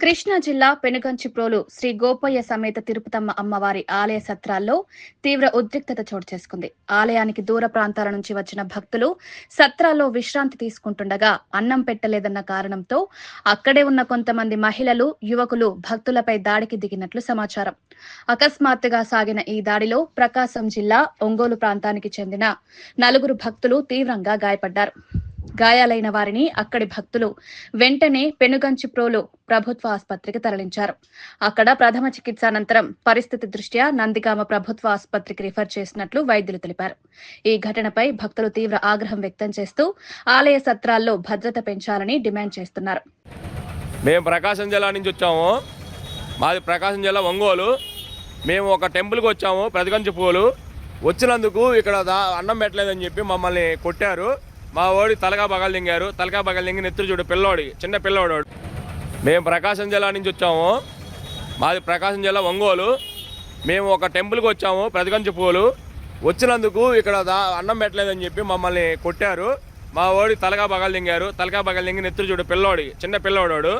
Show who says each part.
Speaker 1: కృష్ణా జిల్లా పెనుగంచిప్రోలు శ్రీ గోపయ్య సమేత తిరుపతమ్మ అమ్మవారి ఆలయ సత్రాల్లో తీవ్ర ఉద్రిక్తత చోటు చేసుకుంది. ఆలయానికి దూర ప్రాంతాల నుంచి వచ్చిన భక్తులు సత్రాల్లో విశ్రాంతి తీసుకుంటుండగా అన్నం పెట్టలేదన్న కారణంతో అక్కడే ఉన్న కొంతమంది మహిళలు యువకులు భక్తులపై దాడికి దిగినట్లు సమాచారం. అకస్మాత్తుగా సాగిన ఈ దాడిలో ప్రకాశం జిల్లా ఒంగోలు ప్రాంతానికి చెందిన నలుగురు భక్తులు తీవ్రంగా గాయపడ్డారు. గాయాలైన వారిని అక్కడి భక్తులు వెంటనే పెనుగంచిప్రోలు ప్రభుత్వ ఆసుపత్రికి తరలించారు. అక్కడ ప్రథమ చికిత్స అనంతరం పరిస్థితి దృష్ట్యా నందిగామ ప్రభుత్వ ఆసుపత్రికి రిఫర్ చేసినట్లు వైద్యులు తెలిపారు. ఈ ఘటనపై భక్తులు తీవ్ర ఆగ్రహం వ్యక్తం చేస్తూ ఆలయ సత్రాల్లో భద్రత పెంచాలని డిమాండ్ చేస్తున్నారు.
Speaker 2: మేము ప్రకాశం జిల్లా నుంచి వచ్చాము. మాది ప్రకాశం జిల్లా ఒంగోలు. మేము ఒక టెంపుల్కి వచ్చాము ప్రతికంచి పూలు. వచ్చినందుకు ఇక్కడ అన్నం పెట్టలేదని చెప్పి మమ్మల్ని కొట్టారు. మా ఓడి తలగా బగలు దింగారు తలగా బగలు దింగి నెత్తురు చూడు పిల్లోడి చిన్న పిల్లోడు మేము ప్రకాశం జిల్లా నుంచి వచ్చాము. మాది ప్రకాశం జిల్లా ఒంగోలు. మేము ఒక టెంపుల్కి వచ్చాము ప్రతికంచి పూలు. వచ్చినందుకు ఇక్కడ దా అన్నం పెట్టలేదని చెప్పి మమ్మల్ని కొట్టారు. మా ఓడి తలగా బగలు దింగారు తలగా బగలు దింగి నెత్తురు చూడు పిల్లోడి చిన్న పిల్లోడు